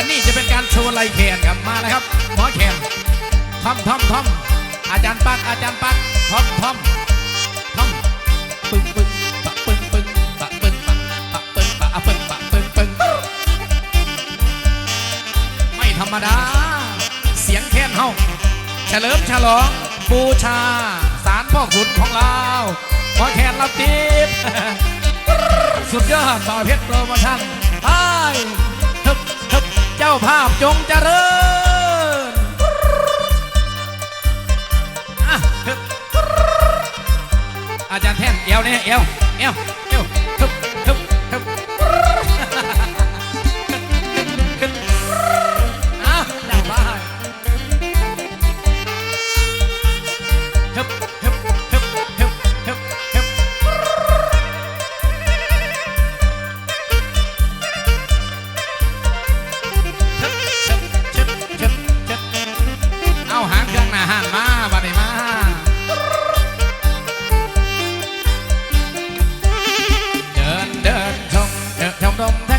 วันนี้จะเป็นการโชว์ไลแคนครับมาเลยครับหมอแคนทอมทอมทอมอาจารย์ปักอาจารย์ปักทอมทอมทอมปึ้งปึ้งปะปึ้งปึ้งปะปึ้งปะปะปึ้งปะอะปึ้งปะปึ้งปึ้งไม่ธรรมดา เสียงแคนเฮาเฉลิมฉลองบูชา สารพ่อขุนของเราหมอแคนรับทิพย์สุดยอดบ่าวเพชรโปรโมชั่นไป เจ้าภาพจงเจริญอะทึบอาจารย์แท่นเอวเนี่ยเอวเอว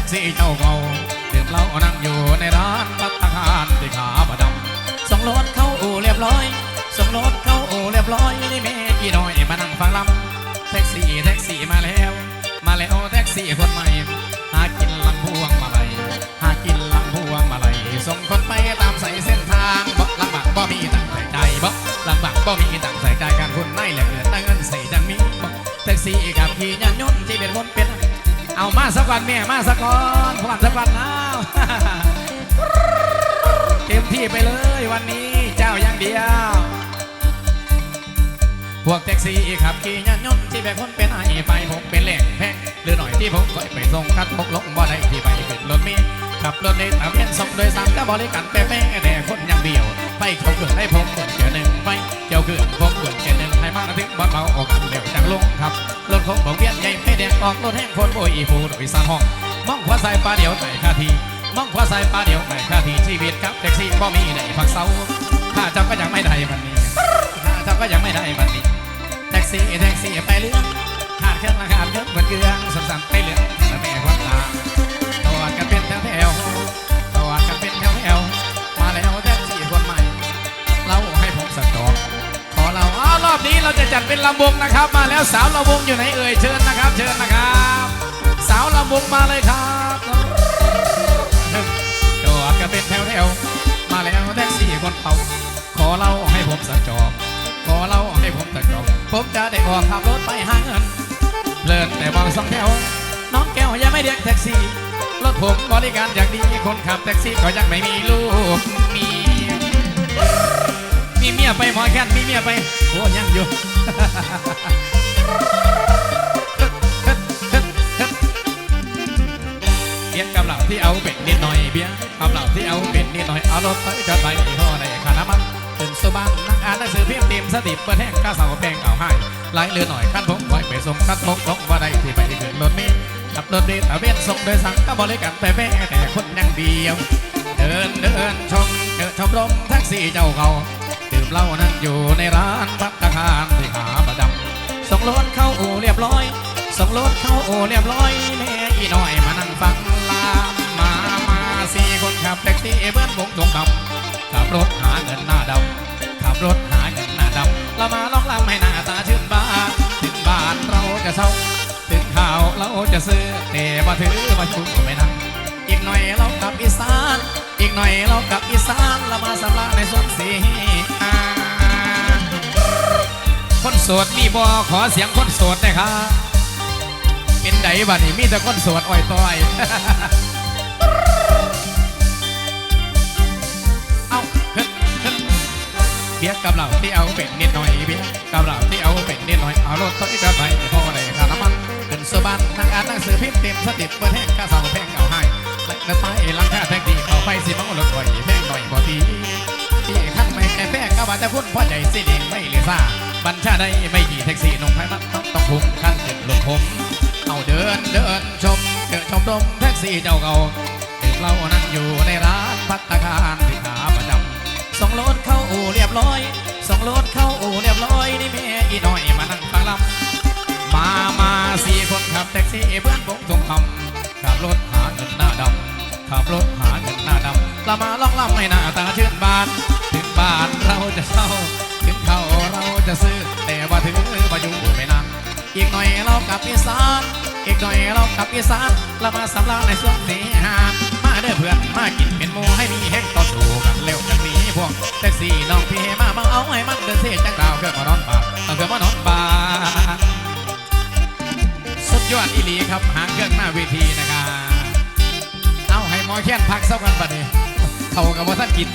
มรมแท็กซี่เจ้าเก่าดื่มเหล้านั่งอยู่ในร้านพัตตาคารที่ขาบดำส่งรถเข้าอู่เรียบร้อยส่งรถเข้าอู่เรียบร้อยนี่แม่กี่น้อยมานั่งฟังลำแท็กซี่แท็กซี่มาแล้ว มาแล้วแท็กซี่คนใหม่หากินลำพวงมาลัยหากินลำพวงมาลัยส่งคนไปตามใส่เส้นทางบ่ลำบากบ่มีตังใส่ใจบ่ลำบากบ่มีตังใส่ใจการคนในแหละเงินตั้งเงินใส่ดังมีบ่แท็กซี่กับขี่ยานยนต์ที่เป็นคนเป็น เอามาสักวันแม่มาสักก่อนพวันสักวันแล้วเต็มที่ไปเลยวันนี้เจ้าอย่างเดียว พวกแท็กซี่ขับขี่ยานยนที่แบกคนเป็นไอ้ไปผมเป็นแหล่งแพงหรือหน่อยที่ผมคอยไปส่งคัดพกลงบ่ได้ที่ไปขึ้นรถเมีขับรถในตามเพียนส่งโดยสารก็บริการแป๊ะๆแต่คนอย่างเดียว ไปเขาเกิดให้ผมคน ออกรถแห้งคนโบยอีฟูโดยสารห้องมองขวาใส่ปลาเดียวใส่คาทีมองขวาใส่ปลาเดียวใส่คาทีชีวิตครับแท็กซี่บ่มีได้พักเสาข้าเจ้าก็ยังไม่ได้วันนี้ข้าเจ้าก็ยังไม่ได้วันนี้แท็กซี่แท็กซี่ไปเรื่องขาดเครื่องราคาเครื่องบนเกลืองสัมสัมไปเรื่อง อ๋อรอบนี้เราจะจัดเป็นลำวงนะครับ มาแล้วสาวลำวงอยู่ไหนเอ่ยเชิญนะครับ เชิญนะครับ สาวลำวงมาเลยครับตัวกันเป็นแถวแถวมาแล้วแท็กซี่คนเป่าขอเราให้ผมสจอกขอเล่าให้ผมตะจบผมจะได้ออกขับรถไปหาเงินเพลินแต่มองสองแถวน้องแก้วยังไม่เรียกแท็กซี่รถผมบริการอย่างดีคนขับแท็กซี่ก็ยังไม่มีลูกมี มีเมียไปหมอแค้นมีเมียไปโอ้ยังอยู่เบียกับเหล่าที่เอาเป็นนิดหน่อยเบียกับเหล่าที่เอาเป็นนิดหน่อยเอารถไปจอดไปที่พ่อในคาน้ำมันเป็นสุบ้านนักอ่านหนังสือเพียงเต็มสติเปิดแห้งก้าเสาแปลงเก่าให้ไหลเรือหน่อยขั้นผมไว้ไปส่งคัดมกลงว่าได้ที่ไปขึ้นรถนี้ขับรถเดทตะเวนส่งโดยสั่งก็บริการแต่แม่แต่คนยังเดียว เดินเดินชมเดินชมรมแท็กซี่เจ้าเก่า เหล้านั้นอยู่ในร้านพัตตาคารที่หาประจำส่งรถเข้าอู่เรียบร้อยส่งรถเข้าอู่เรียบร้อยแม่อีน้อยมานั่งฟังลามมามาสี่คนขับแท็กซี่เบิ้ลวงตรงดำขับรถหาเงินหน้าดำขับรถหาเงินหน้าดำเรามาลองลำให้หน้าตาชื่นบานถึงบ้านเราจะเศร้าถึงข่าวเราจะซื้อแต่มาถือมาชุบไม่นั่งอีกหน่อยเรากลับอีสาน อีกหน่อยเรากลับอีสานเรามาสำราญในสวนสี สดมีบอขอเสียงคนโสดนะครับเป็นไดบัดนี้มีแต่คนโสดอ่อยต้อยเอาเบียร์กับเหล่าที่เอาเป็นนิดหน่อยเบียร์กับเหล่าที่เอาเป็นนิดหน่อยเอารถถอยกันไปพ่อได้ค่าน้ำมันขึ้นสบันนั่งอ่านหนังสือพิมพ์เต็มสติเปิดแห้งค่าสาวแพงเก่าให้และไปหลังค่าแท็กซี่เข้าไปสิมังรถอยแพงหน่อยบ่ทีที่ขั้นไม่แค่แพงก็ว่าแต่พุ่นพ่อใหญ่สิเองไม่เหลือซ่า บัญชาได้ไม่กี่แท็กซี่นงไทยมันต้องต้องพุ่งขั้นขึ้นลงผมเอาเดินเดินชมเดินชมรมแท็กซี่เจ้าเก่าดื่มเหล้านั่งอยู่ในร้านพัตตาคารที่ขาประจำส่งรถเข้าอู่เรียบร้อยส่งรถเข้าอู่เรียบร้อยนี่แม่อีน้อยมานั่งฟังลำมามาสี่คนขับแท็กซี่เพื่อนผมทงคำขับรถหาเงินหน้าดำขับรถหาเงินหน้าดเรามาล่องล่ำให้หน้าตาชื่นบานถึงบานเราจะเศร้า จะซื้อแต่ว่าถือว่าอยู่ไม่นานอีกหน่อยเรากลับอีสานอีกหน่อยเรากลับอีสานเรามาสำราญในสวนเสหามาเด้อเพื่อนมากินเป็นหมูให้มีแห้งต่อสู้กันเร็วจังนี้พวกแท็กซี่น้องพี่มามาเอาให้มันเดินเสียจังดาวเกิดมานอนบาต้องเกิดมานอนบาสุดยอดอีหลีครับหางเครื่องหน้าเวทีนะครับเอาให้หมอแค้นพักสักวันบัดนี้เขากับว่าท่านกิน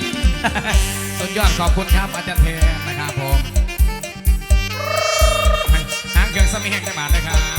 สุดยอดขอบคุณครับอาจารย์เทนนะครับผม มีแห่งจังหวัดนะครับ